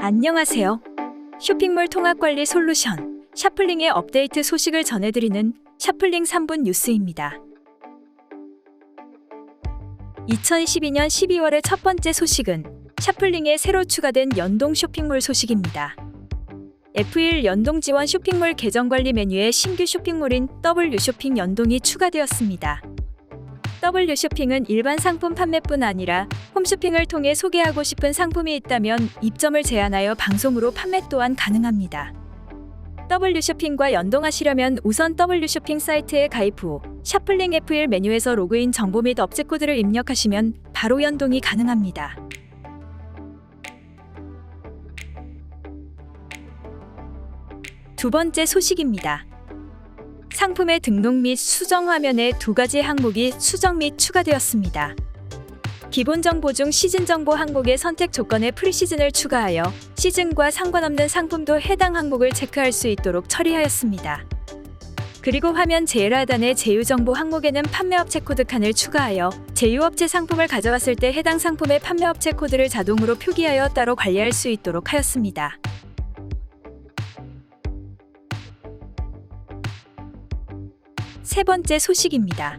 안녕하세요. 쇼핑몰 통합관리 솔루션 샤플링의 업데이트 소식을 전해드리는 샤플링 3분 뉴스입니다. 2022년 12월의 첫 번째 소식은 샤플링에 새로 추가된 연동 쇼핑몰 소식입니다. F1 연동 지원 쇼핑몰 계정 관리 메뉴에 신규 쇼핑몰인 W 쇼핑 연동이 추가되었습니다. W 쇼핑은 일반 상품 판매뿐 아니라 홈쇼핑을 통해 소개하고 싶은 상품이 있다면 입점을 제한하여 방송으로 판매 또한 가능합니다. W 쇼핑과 연동하시려면 우선 W 쇼핑 사이트에 가입 후 샤플링 F1 메뉴에서 로그인 정보 및 업체 코드를 입력하시면 바로 연동이 가능합니다. 두 번째 소식입니다. 상품의 등록 및 수정 화면에 두 가지 항목이 수정 및 추가되었습니다. 기본 정보 중 시즌 정보 항목의 선택 조건에 프리시즌을 추가하여 시즌과 상관없는 상품도 해당 항목을 체크할 수 있도록 처리하였습니다. 그리고 화면 제일 하단의 제휴 정보 항목에는 판매업체 코드 칸을 추가하여 제휴업체 상품을 가져갔을 때 해당 상품의 판매업체 코드를 자동으로 표기하여 따로 관리할 수 있도록 하였습니다. 세 번째 소식입니다.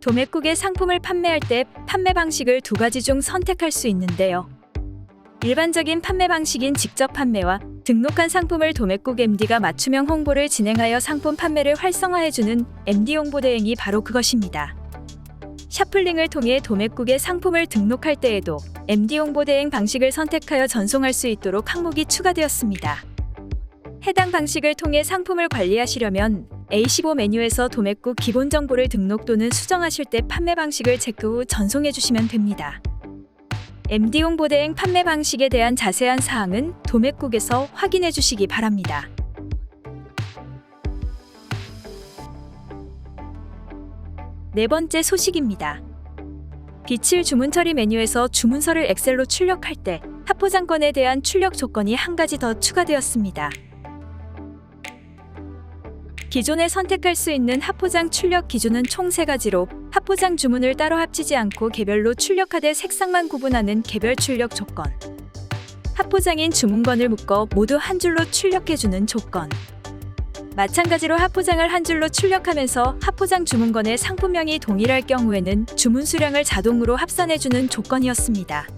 도매국의 상품을 판매할 때 판매 방식을 두 가지 중 선택할 수 있는데요. 일반적인 판매 방식인 직접 판매와 등록한 상품을 도매국 MD가 맞춤형 홍보를 진행하여 상품 판매를 활성화해주는 MD 홍보 대행이 바로 그것입니다. 샤플링을 통해 도매국의 상품을 등록할 때에도 MD 홍보 대행 방식을 선택하여 전송할 수 있도록 항목이 추가되었습니다. 해당 방식을 통해 상품을 관리하시려면 A15 메뉴에서 도매국 기본 정보를 등록 또는 수정하실 때 판매 방식을 체크 후 전송해 주시면 됩니다. MD 홍보 대행 판매 방식에 대한 자세한 사항은 도매국에서 확인해 주시기 바랍니다. 네 번째 소식입니다. 빛을 주문 처리 메뉴에서 주문서를 엑셀로 출력할 때 합포장권에 대한 출력 조건이 한 가지 더 추가되었습니다. 기존에 선택할 수 있는 합포장 출력 기준은 총 세가지로 합포장 주문을 따로 합치지 않고 개별로 출력하되 색상만 구분하는 개별 출력 조건. 합포장인 주문건을 묶어 모두 한 줄로 출력해주는 조건. 마찬가지로 합포장을 한 줄로 출력하면서 합포장 주문건의 상품명이 동일할 경우에는 주문 수량을 자동으로 합산해주는 조건이었습니다.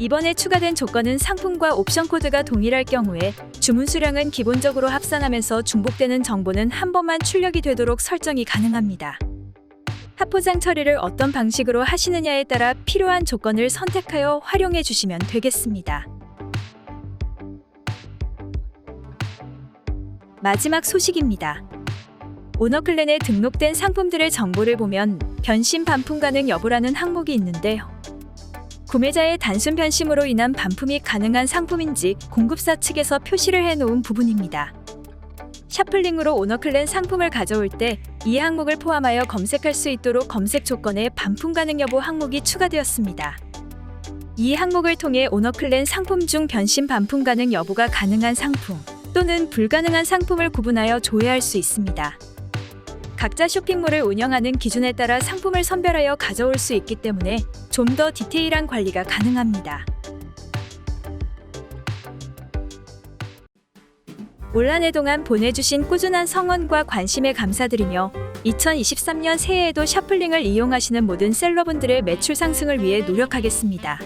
이번에 추가된 조건은 상품과 옵션 코드가 동일할 경우에 주문 수량은 기본적으로 합산하면서 중복되는 정보는 한 번만 출력이 되도록 설정이 가능합니다. 합포장 처리를 어떤 방식으로 하시느냐에 따라 필요한 조건을 선택하여 활용해 주시면 되겠습니다. 마지막 소식입니다. 오너클랜에 등록된 상품들의 정보를 보면 변신 반품 가능 여부라는 항목이 있는데요. 구매자의 단순 변심으로 인한 반품이 가능한 상품인지 공급사 측에서 표시를 해놓은 부분입니다. 샤플링으로 오너클랜 상품을 가져올 때 이 항목을 포함하여 검색할 수 있도록 검색 조건에 반품 가능 여부 항목이 추가되었습니다. 이 항목을 통해 오너클랜 상품 중 변신 반품 가능 여부가 가능한 상품 또는 불가능한 상품을 구분하여 조회할 수 있습니다. 각자 쇼핑몰을 운영하는 기준에 따라 상품을 선별하여 가져올 수 있기 때문에 좀 더 디테일한 관리가 가능합니다. 올 한 해 동안 보내주신 꾸준한 성원과 관심에 감사드리며 2023년 새해에도 샤플링을 이용하시는 모든 셀러분들의 매출 상승을 위해 노력하겠습니다.